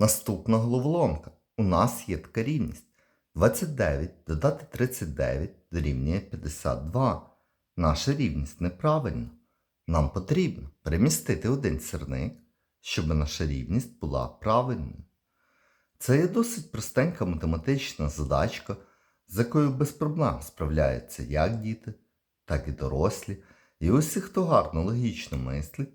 Наступна головоломка. У нас є така рівність. 29 додати 39 дорівнює 52. Наша рівність неправильна. Нам потрібно перемістити один сірник, щоб наша рівність була правильною. Це є досить простенька математична задачка, з якою без проблем справляються як діти, так і дорослі. І усі, хто гарно логічно мислить,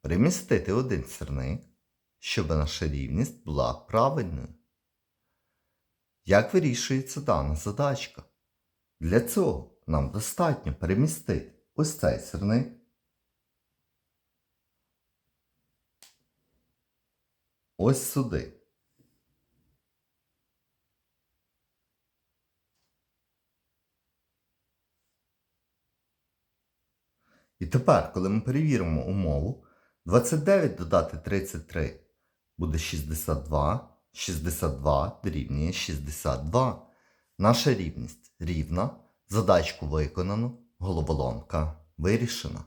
перемістити один сірник, щоб наша рівність була правильною. Як вирішується дана задачка? Для цього нам достатньо перемістити ось цей сірник. Ось сюди. І тепер, коли ми перевіримо умову, 29 додати 33 буде 62, 62 дорівнює 62. Наша рівність рівна, задачку виконано, головоломка вирішена.